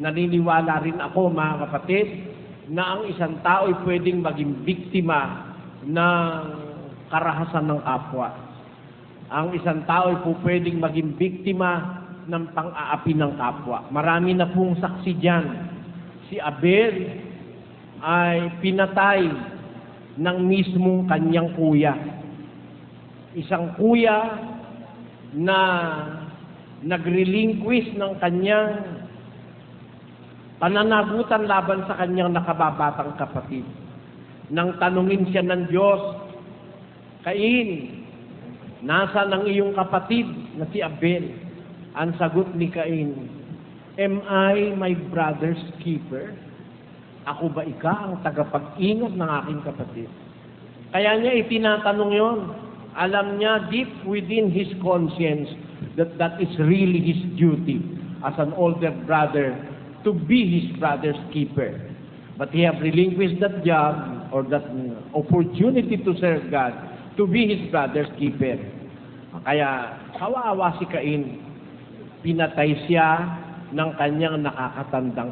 naniniwala rin ako mga kapatid na ang isang tao ay pwedeng maging biktima ng karahasan ng kapwa. Ang isang tao ay po pwedeng maging biktima ng pang-aapi ng kapwa. Marami na pong saksi dyan. Si Abel ay pinatay ng mismong kanyang kuya. Isang kuya na nag-relinquish ng kanyang pananagutan laban sa kanyang nakababatang kapatid. Nang tanungin siya ng Diyos, Cain, nasa ng iyong kapatid na si Abel? Ang sagot ni Cain, Am I my brother's keeper? Ako ba ika ang tagapag-ingat ng aking kapatid? Kaya niya itinatanong yon. Alam niya deep within his conscience that that is really his duty as an older brother to be his brother's keeper. But he have relinquished that job or that opportunity to serve God to be his brother's keeper. Kaya kawawa si Cain, pinatay siya ng kanyang nakakatandang